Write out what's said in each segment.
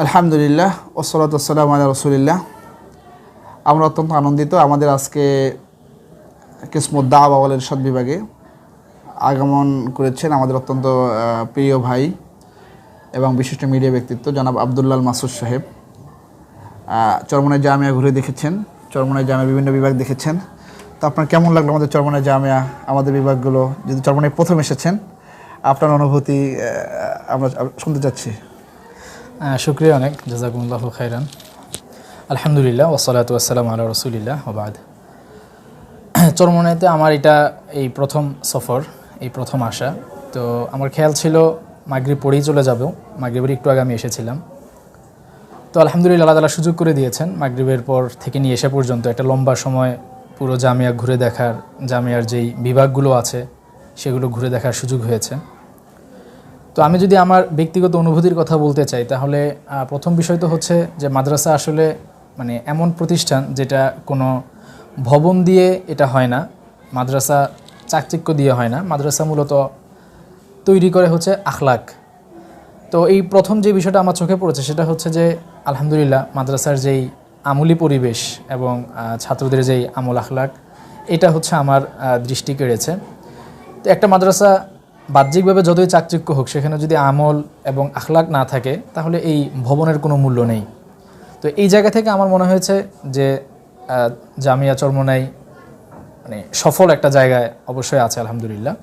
আলহামদুলিল্লাহ ওসলাত আসসালাম আল্লাহ রসুলিল্লাহ। আমরা অত্যন্ত আনন্দিত আমাদের আজকে কিসমত দা বাওয়ালের সৎ বিভাগে আগমন করেছেন আমাদের অত্যন্ত প্রিয় ভাই এবং বিশিষ্ট মিডিয়া ব্যক্তিত্ব জনাব আবদুল্লাল মাসুদ সাহেব। আহ, চরমনাই জামিয়া ঘুরে দেখেছেন চরমনাই জামিয়া বিভিন্ন বিভাগ দেখেছেন। তো আপনার কেমন লাগল আমাদের চরমনাই জামিয়া আমাদের বিভাগগুলো? যদি চরমনাই প্রথম এসেছেন আপনার অনুভূতি আমরা শুনতে চাচ্ছি। শুক্রিয়া অনেক, জাজাকুমুল্লাহ খাইরান। আলহামদুলিল্লাহ ওসলাত ওয়াসালাম আল্লাহ রসুলিল্লাহ ওবাদ চরমনাইতে আমার এটা এই প্রথম সফর, এই প্রথম আসা। তো আমার খেয়াল ছিল মাগরিব পড়েই চলে যাব, মাগরিবের একটু আগে আমি এসেছিলাম। তো আলহামদুলিল্লাহ, আল্লাহ তালা সুযোগ করে দিয়েছেন মাগরিবের পর থেকে নিয়ে এসে পর্যন্ত একটা লম্বা সময় পুরো জামিয়া ঘুরে দেখার, জামিয়ার যেই বিভাগগুলো আছে, সেগুলো ঘুরে দেখার সুযোগ হয়েছে। তো আমি যদি আমার ব্যক্তিগত অনুভূতির কথা বলতে চাই, তাহলে প্রথম বিষয় তো হচ্ছে যে মাদ্রাসা আসলে মানে এমন প্রতিষ্ঠান যেটা কোনো ভবন দিয়ে এটা হয় না, মাদ্রাসা চাকচিক্য দিয়ে হয় না। মাদ্রাসা মূলত তৈরি করে হচ্ছে আখলাক। তো এই প্রথম যে বিষয়টা আমার চোখে পড়েছে সেটা হচ্ছে যে, আলহামদুলিল্লাহ মাদ্রাসার যেই আমূলি পরিবেশ এবং ছাত্রদের যেই আমল আখলাক, এটা হচ্ছে আমার দৃষ্টি কেড়েছে। তো একটা মাদ্রাসা বাহ্যিকভাবে যতই চাকচিক্য হোক, সেখানে যদি আমল এবং আখলাক না থাকে, তাহলে এই ভবনের কোনো মূল্য নেই। তো এই জায়গা থেকে আমার মনে হয়েছে যে জামিয়া চরমনাই মানে সফল একটা জায়গায় অবশ্যই আছে, আলহামদুলিল্লাহ।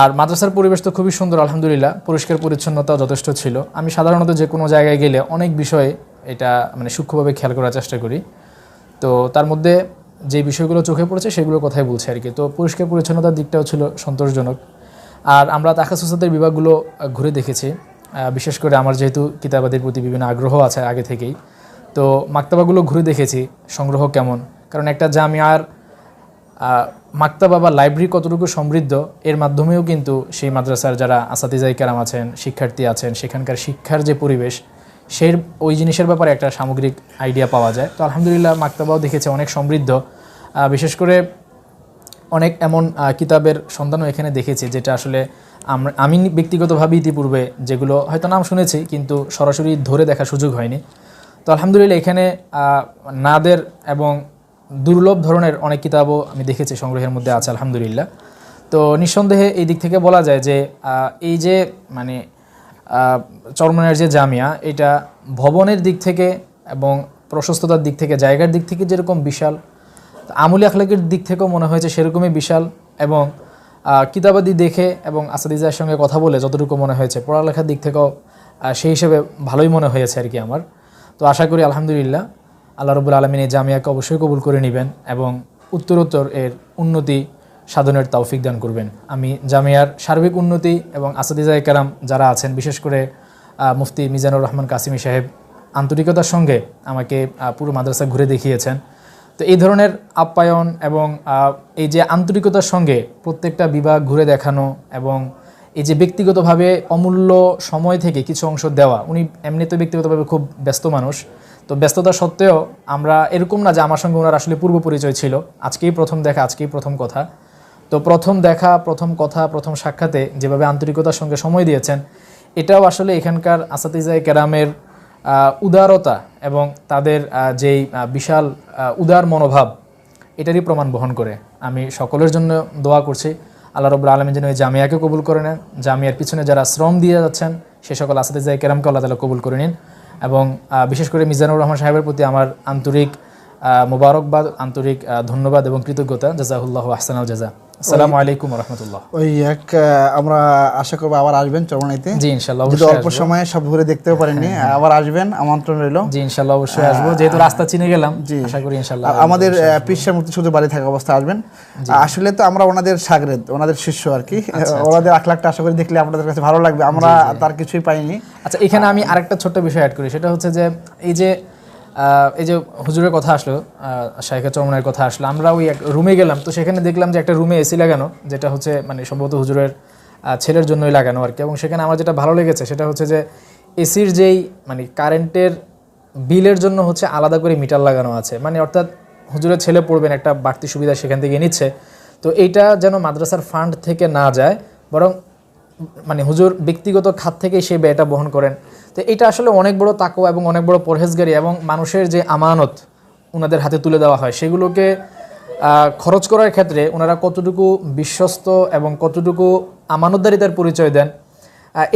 আর মাদ্রাসার পরিবেশ তো খুবই সুন্দর, আলহামদুলিল্লাহ। পরিষ্কার পরিচ্ছন্নতা যথেষ্ট ছিল। আমি সাধারণত যে কোনো জায়গায় গেলে অনেক বিষয়ে এটা মানে সূক্ষ্মভাবে খেয়াল করার চেষ্টা করি। তো তার মধ্যে যে বিষয়গুলো চোখে পড়েছে, সেগুলোর কথাই বলছি আর কি। তো পরিষ্কার পরিচ্ছন্নতার দিকটাও ছিল সন্তোষজনক। আর আমরা তাকাসুসাদের বিভাগগুলো আহ, ঘুরে দেখেছি। বিশেষ করে আমার যেহেতু কিতাবাদের প্রতি বিভিন্ন আগ্রহ আছে আগে থেকেই তো মাক্তাবাগুলো ঘুরে দেখেছি সংগ্রহ কেমন? কারণ একটা জামিয়ার মাক্তাবা বা লাইব্রেরি কতটুকু সমৃদ্ধ এর মাধ্যমেও কিন্তু সেই মাদ্রাসার যারা আসাতিজাই কারাম আছেন শিক্ষার্থী আছেন সেখানকার শিক্ষার যে পরিবেশ সেই ওই জিনিসের ব্যাপারে একটা সামগ্রিক আইডিয়া পাওয়া যায়। তো আলহামদুলিল্লাহ মাক্তাবাও দেখেছে অনেক সমৃদ্ধ। বিশেষ করে অনেক এমন কিতাবের সন্ধানও এখানে দেখেছি যেটা আসলে আমি ব্যক্তিগতভাবে ইতিপূর্বে যেগুলো, হয়তো নাম শুনেছি কিন্তু সরাসরি ধরে দেখার সুযোগ হয়নি। তো আলহামদুলিল্লাহ এখানে নাদের এবং দুর্লভ ধরনের অনেক কিতাবও আমি দেখেছি, সংগ্রহের মধ্যে আছে আলহামদুলিল্লাহ। তো নিঃসন্দেহে এই দিক থেকে বলা যায় যে এই যে মানে চরমনের যে জামিয়া, এটা ভবনের দিক থেকে এবং প্রশস্ততার দিক থেকে, জায়গার দিক থেকে যেরকম বিশাল আমলি আখলাকের দিক থেকেও মনে হয়েছে সেরকমই বিশাল এবং কিতাবাদি দেখে এবং আসাদিজার সঙ্গে কথা বলে যতটুকু মনে হয়েছে, পড়ালেখার দিক থেকেও সেই হিসেবে ভালোই মনে হয়েছে আর কি আমার। তো আশা করি আলহামদুলিল্লাহ আল্লাহ রবুল আলমিন এই জামিয়াকে অবশ্যই কবুল করে নেবেন এবং উত্তরোত্তর এর উন্নতি সাধনের তৌফিক দান করবেন। আমি জামিয়ার সার্বিক উন্নতি এবং আসাদিজা কারাম যারা আছেন, বিশেষ করে মুফতি মিজানুর রহমান কাসিমি সাহেব আন্তরিকতার সঙ্গে আমাকে পুরো মাদ্রাসা ঘুরে দেখিয়েছেন। তো এই ধরনের আপ্যায়ন এবং এই যে আন্তরিকতার সঙ্গে প্রত্যেকটা বিভাগ ঘুরে দেখানো এবং এই যে ব্যক্তিগতভাবে অমূল্য সময় থেকে কিছু অংশ দেওয়া, উনি এমনিতে ব্যক্তিগতভাবে খুব ব্যস্ত মানুষ। তো ব্যস্ততা সত্ত্বেও আমরা এরকম না যে আমার সঙ্গে ওনার আসলে পূর্ব পরিচয় ছিল। আজকেই প্রথম দেখা, আজকেই প্রথম কথা। তো প্রথম দেখা, প্রথম কথা, প্রথম সাক্ষাতে যেভাবে আন্তরিকতার সঙ্গে সময় দিয়েছেন, এটাও আসলে এখানকার আসাতিজাই কেরামের উদারতা এবং তাদের যেই বিশাল উদার মনোভাব, এটারই প্রমাণ বহন করে। আমি সকলের জন্য দোয়া করছি, আল্লাহ রবুল আলমী যেন এই জামিয়াকে কবুল করে নেন। জামিয়ার পিছনে যারা শ্রম দিয়ে যাচ্ছেন, সে সকল আসাদিজাই কেরামকে আল্লাহ তালা কবুল করে নিন। এবং বিশেষ করে মিজানুর রহমান সাহেবের প্রতি আমার আন্তরিক মোবারকবাদ আন্তরিক ধন্যবাদ এবং কৃতজ্ঞতা। জাজাহুল্লাহ আহসানাল জাজা। আসসালামু আলাইকুম রহমতুল্লাহ ওই এক আমরা আশা করব আবার আসবেন চরমনাইতে জি ইনশাল্লাহ অবশ্যই অল্প সময়ে সব ঘুরে দেখতেও পারেননি আবার আসবেন আমন্ত্রণ রইল। জি ইনশাল্লাহ অবশ্যই আসব। যেহেতু রাস্তা চিনে গেলাম আশা করি ইনশাল্লাহ আমাদের পিসার মুক্তি শুধু বাড়ি থাকা অবস্থা আসবেন। আসলে তো আমরা ওনাদের সাগরেদ ওনাদের শিষ্য আর কি। ওনাদের আখ লাখটা আশা করি দেখলে আপনাদের কাছে ভালো লাগবে। আমরা তার কিছুই পাইনি। আচ্ছা এখানে আমি আরেকটা ছোট্ট বিষয় অ্যাড করি। সেটা হচ্ছে যে এই যে এই যে হুজুরের কথা আসলো শাইখা চরমনের কথা আসলো, আমরা ওই এক রুমে গেলাম, তো সেখানে দেখলাম যে একটা রুমে এসি লাগানো, যেটা হচ্ছে মানে সম্ভবত হুজুরের ছেলের জন্যই লাগানো আর কি। এবং সেখানে আমার যেটা ভালো লেগেছে, সেটা হচ্ছে যে এসির যেই মানে কারেন্টের বিলের জন্য হচ্ছে আলাদা করে মিটার লাগানো আছে। মানে অর্থাৎ হুজুরের ছেলে পড়বেন, একটা বাড়তি সুবিধা সেখান থেকে নিচ্ছে। তো এইটা যেন মাদ্রাসার ফান্ড থেকে না যায়, বরং মানে হুজুর ব্যক্তিগত খাত থেকে সেই ব্যয়টা বহন করেন। তো এটা আসলে অনেক বড় তাকো এবং অনেক বড় পরহেজগারি এবং মানুষের যে আমানত ওনাদের হাতে তুলে দেওয়া হয়, সেগুলোকে খরচ করার ক্ষেত্রে ওনারা কতটুকু বিশ্বস্ত এবং কতটুকু আমানতদারিতার পরিচয় দেন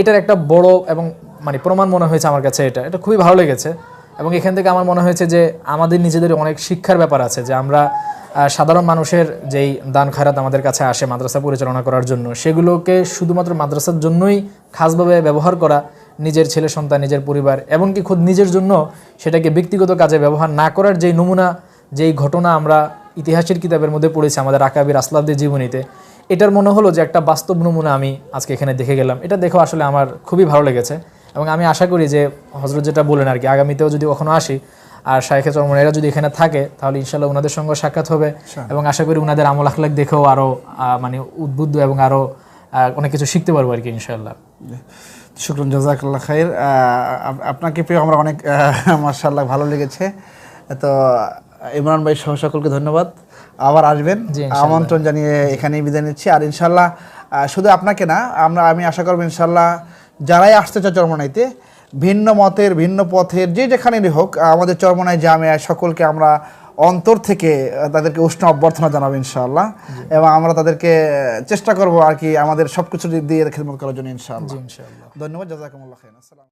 এটার একটা বড় এবং মানে প্রমাণ মনে হয়েছে আমার কাছে এটা। এটা খুবই ভালো লেগেছে এবং এখান থেকে আমার মনে হয়েছে যে আমাদের নিজেদের অনেক শিক্ষার ব্যাপার আছে, যে আমরা সাধারণ মানুষের যেই দান খায়রাত আমাদের কাছে আসে মাদ্রাসা পরিচালনা করার জন্য, সেগুলোকে শুধুমাত্র মাদ্রাসার জন্যই খাসভাবে ব্যবহার করা নিজের ছেলে সন্তান নিজের পরিবার এমনকি খুদ নিজের জন্য সেটাকে ব্যক্তিগত কাজে ব্যবহার না করার যেই নমুনা যেই ঘটনা আমরা ইতিহাসের কিতাবের মধ্যে পড়েছি আমাদের আকাবির আসলাবদের জীবনীতে এটার মনে হলো যে একটা বাস্তব নমুনা আমি আজকে এখানে দেখে গেলাম। এটা দেখেও আসলে আমার খুবই ভালো লেগেছে এবং আমি আশা করি যে হজরত যেটা বলেন আর কি আগামীতেও যদি কখনো আসি আর শাইখে চরমন এরা যদি এখানে থাকে তাহলে ইনশাল্লাহ ওনাদের সঙ্গে সাক্ষাৎ হবে এবং আশা করি ওনাদের আমল আখলাক দেখেও আরও মানে উদ্বুদ্ধ এবং আরও অনেক কিছু শিখতে পারব আর কি ইনশাল্লাহ শুক্রন জাজাকাল্লাহ খাইর। আপ- আপনাকে পেয়ে আমরা অনেক মার্শাল্লাহ ভালো লেগেছে। তো ইমরান ভাই সহ সকলকে ধন্যবাদ। আবার আসবেন। আমন্ত্রণ জানিয়ে এখানেই বিদায় নিচ্ছি। আর ইনশাল্লাহ শুধু আপনাকে না আমরা আমি আশা করব ইনশাল্লাহ যারাই আসতে চায় চরমনাইতে ভিন্ন মতের ভিন্ন পথের যে যেখানেই হোক আমাদের চরমনাই জামিয়া সকলকে আমরা অন্তর থেকে তাদেরকে উষ্ণ অভ্যর্থনা জানাব ইনশাআল্লাহ। এবং আমরা তাদেরকে চেষ্টা করব আর কি আমাদের সব কিছু দিয়ে খেদমত করার জন্য ইনশাআল্লাহ। ধন্যবাদ জাজাকুমুল্লাহ আসসালাম